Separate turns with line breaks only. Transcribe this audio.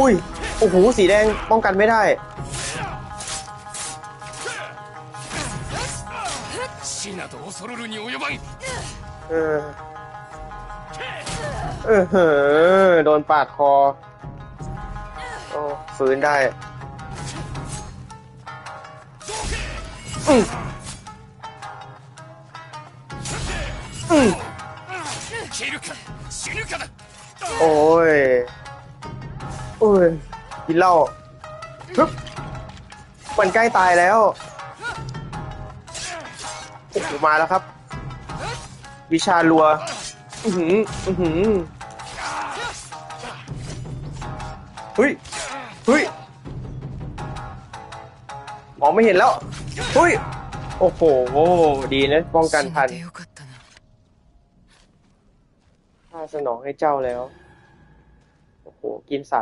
อุ้ย โอ้โห สีแดงป้องกันไม่ได้ เออ เออเออโดนปาดคอ โอ้ฟื้นได้โอ้ย โอ้ยกินเหล้าปึ๊บมันใกล้ตายแล้วโอ้โหมาแล้วครับ วิชาลัว อือหืออือหือเฮ้ยเฮ้ยมองไม่เห็นแล้วเฮ้ยโอ้โหดีนะป้องกันทันข้าสนองให้เจ้าแล้ว โอ้โห กินสา